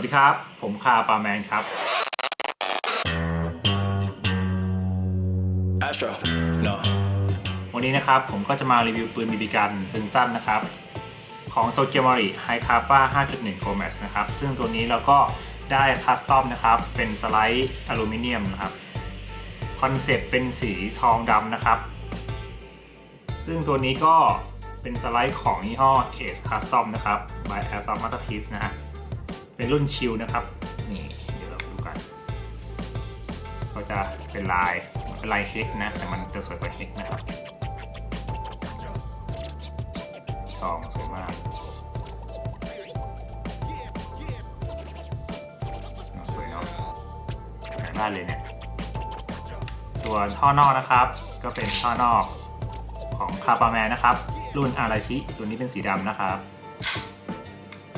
วัสดีครับ ผมคาปาแมนครับ Astro, no. วันนี้นะครับผมก็จะมารีวิวปืนบีบีกันปืนสั้นนะครับ ของ t o k y o m a r i High Kappa 5.1 Pro Max นะครับ ซึ่งตัวนี้เราก็ได้คัสตอมนะครับ เป็นสไลด์อลูมิเนียมนะครับ คอนเซปต์เป็นสีทองดำนะครับ ซึ่งตัวนี้ก็เป็นสไลด์ของยี่ห้อ Ace Custom นะครับ by Airsoft Masterpiece นะฮะ เป็นรุ่นชิลนะครับ นี่เดี๋ยวเราดูกัน ก็จะเป็นลายเป็นลายเฮกนะ แต่มันจะสวยกว่าเฮกนะครับทองสวยมากสวยเนาะอยากได้เลยเนี่ย ส่วนท่อนอกนะครับ ก็เป็นท่อนอกของคาปาแมนนะครับ รุ่นอาราชิ ตัวนี้เป็นสีดำนะครับ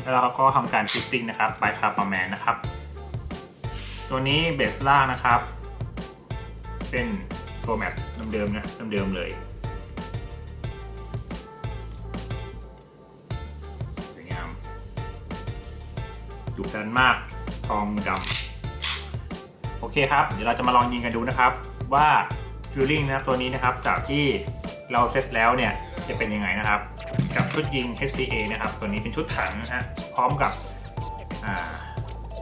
แล้วเราก็ทำการฟิตติ้งนะครับบายคาปาแมนนะครับ ตัวนี้เบสล่างนะครับ เป็นโฟร์แมตเดิมๆนะเดิมๆเลยสวยงามดุดันมากทองดำโอเคครับ เดี๋ยวเราจะมาลองยิงกันดูนะครับ ว่าฟิลลิ่งนะครับตัวนี้นะครับจากที่เราเซตแล้วเนี่ย จะเป็นยังไงนะครับ กับชุดยิง HPA นะครับ ตัวนี้เป็นชุดถังนะฮะพร้อมกับอ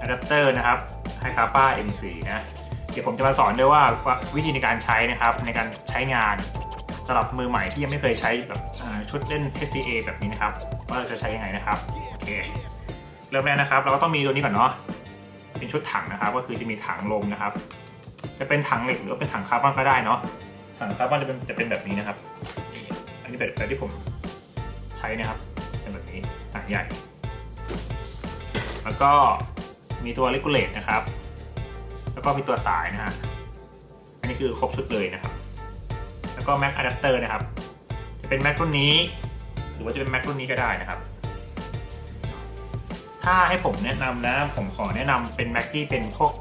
ะแดปเตอร์นะครับไฮคาป้า M4 นะเดี๋ยวผมจะมาสอนด้วยว่าวิธีในการใช้นะครับในการใช้งานสำหรับมือใหม่ที่ยังไม่เคยใช้แบบชุดเล่น HPA แบบนี้นะครับว่าเราจะใช้ยังไงนะครับโอเคเริ่มแรกนะครับ เราก็ต้องมีตัวนี้ก่อนเนาะเป็นชุดถังนะครับ ก็คือจะมีถังลมนะครับ จะเป็นถังเหล็กหรือว่าเป็นถังคาร์บอนก็ได้เนาะถังคาร์บอนจะเป็นจะเป็นแบบนี้นะครับ นี่อันนี้แบบแบบที่ผมใช้นะครับเป็นแบบนี้ถังใหญ่ แล้วก็มีตัวเลกูเลตนะครับ แล้วก็มีตัวสายนะฮะอันนี้คือครบชุดเลยนะครับ แล้วก็แม็กอะแดปเตอร์นะครับ จะเป็นแม็กรุ่นนี้ หรือว่าจะเป็นแม็กรุ่นนี้ก็ได้นะครับ ถ้าให้ผมแนะนำนะ ผมขอแนะนำเป็นแม็กที่เป็นพวก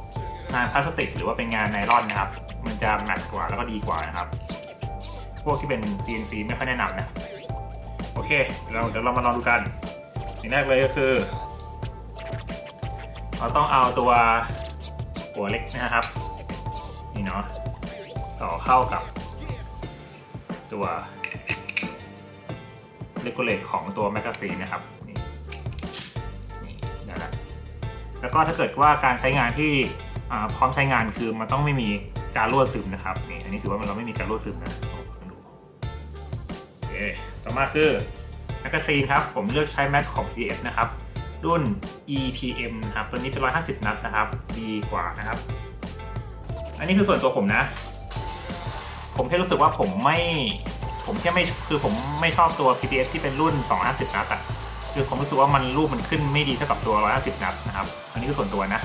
งานพลาสติก หรือว่าเป็นงานไนลอนนะครับ มันจะแมทกว่าแล้วก็ดีกว่านะครับ วกที่เป็น CNC ไม่ค่อยแนะนำนะ โอเค เราเดี๋ยวเรามาลองดูกันอย่างแรกเลยก็คือ เราต้องเอาตัวหัวเล็กนะครับ นี่เนาะต่อเข้ากับ ตัวเลกูเลตของตัวแมกกาซีนนะครับนี่นี่ได้แล้วแล้วก็ถ้าเกิดว่าการใช้งานที่พร้อมใช้งานคือมันต้องไม่มีการรั่วซึมนะครับนี่อันนี้ถือว่ามันเราไม่มีการรั่วซึมนะโอเต่อมาคือแมกกาซีนครับ ผมเลือกใช้แม็กของ PF นะครับ รุ่น EPM นะครับ ตัวนี้เป็น 150 นัดนะครับ ดีกว่านะครับ อันนี้คือส่วนตัวผมนะ ผมแค่รู้สึกว่าผมไม่ ผมแค่ไม่ คือผมไม่ชอบตัว PPS ที่เป็นรุ่น 250 นัดอะคือผมรู้สึกว่ามันรูปมันขึ้นไม่ดีเท่ากับตัว 150 นัดนะครับ อันนี้คือส่วนตัวนะ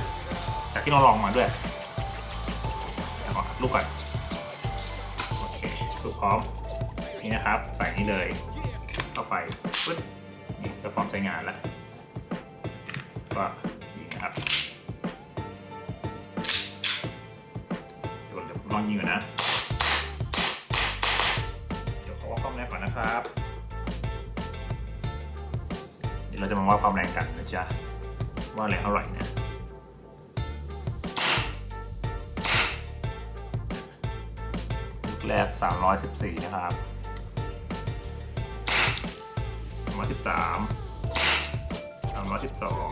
จากที่เราลองมาด้วยแล้วก็ลูกก่อน โอเคลูกพร้อม นี่นะครับ ใส่นี้เลย เข้าไปปึ๊บนี่ก็พร้อมใช้งานแล้วก็นี่นะครับเดี๋ยวเดี๋ยวผมลองยิงก่อนนะ เดี๋ยวขอวัดความแรงก่อนนะครับ เดี๋ยวเราจะมาวัดความแรงกันนะจ๊ะว่าแรงเท่าไหร่นะลูกแรก314 นะครับ 313สามร้อยสิบสอง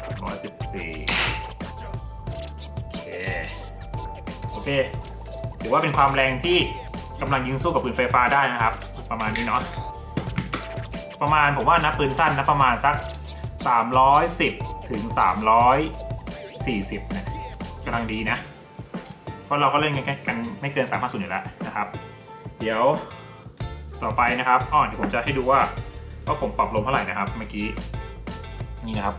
สามร้อยสิบสี่โอเคโอเคถือว่าเป็นความแรงที่กำลังยิงสู้กับปืนไฟฟ้าได้นะครับ ประมาณนี้เนาะประมาณผมว่านะปืนสั้นนะประมาณสัก 310 ถึง 340นะกำลังดีนะ เพราะเราก็เล่นกันไม่เกิน3 5 0อยู่แล้วนะครับ เดี๋ยว ต่อไปนะครับอ๋อเดี๋ยวผมจะให้ดูว่าว่าผมปรับลมเท่าไหร่นะครับ เมื่อกี้นี่นะครับ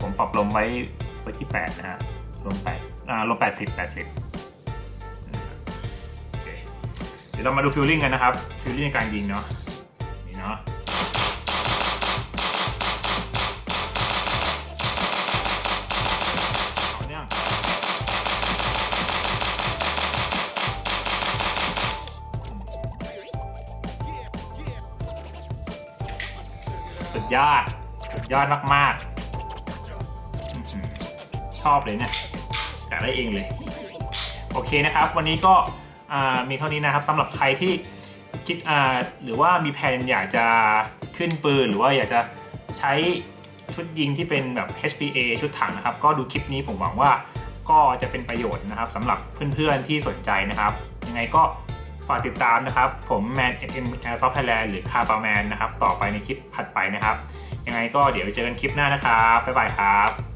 ผมปรับลมไว้ไว้ที่แปดนะฮะลมแปดอ่าลมแปดสิบแปดสิบเดี๋ยวเรามาดูฟิลลิ่งกันนะครับฟิลลิ่งในการยิงเนาะ สุดยอด สุดยอดมากๆ ชอบเลยเนี่ยกะได้เองเลย โอเคนะครับ วันนี้ก็มีเท่านี้นะครับสำหรับใครที่คิดอาหรือว่ามีแผนอยากจะขึ้นปืน หรือว่าอยากจะใช้ชุดยิงที่เป็นแบบ HPA ชุดถังนะครับ ก็ดูคลิปนี้ผมหวังว่าก็จะเป็นประโยชน์นะครับสำหรับเพื่อนๆที่สนใจนะครับ ยังไงก็ ฝากติดตามนะครับ ผมแมน M Airsoft Thailand หรือคาปาแมนนะครับ ต่อไปในคลิปถัดไปนะครับ ยังไงก็เดี๋ยวเจอกันคลิปหน้านะครับ บ๊ายบายครับ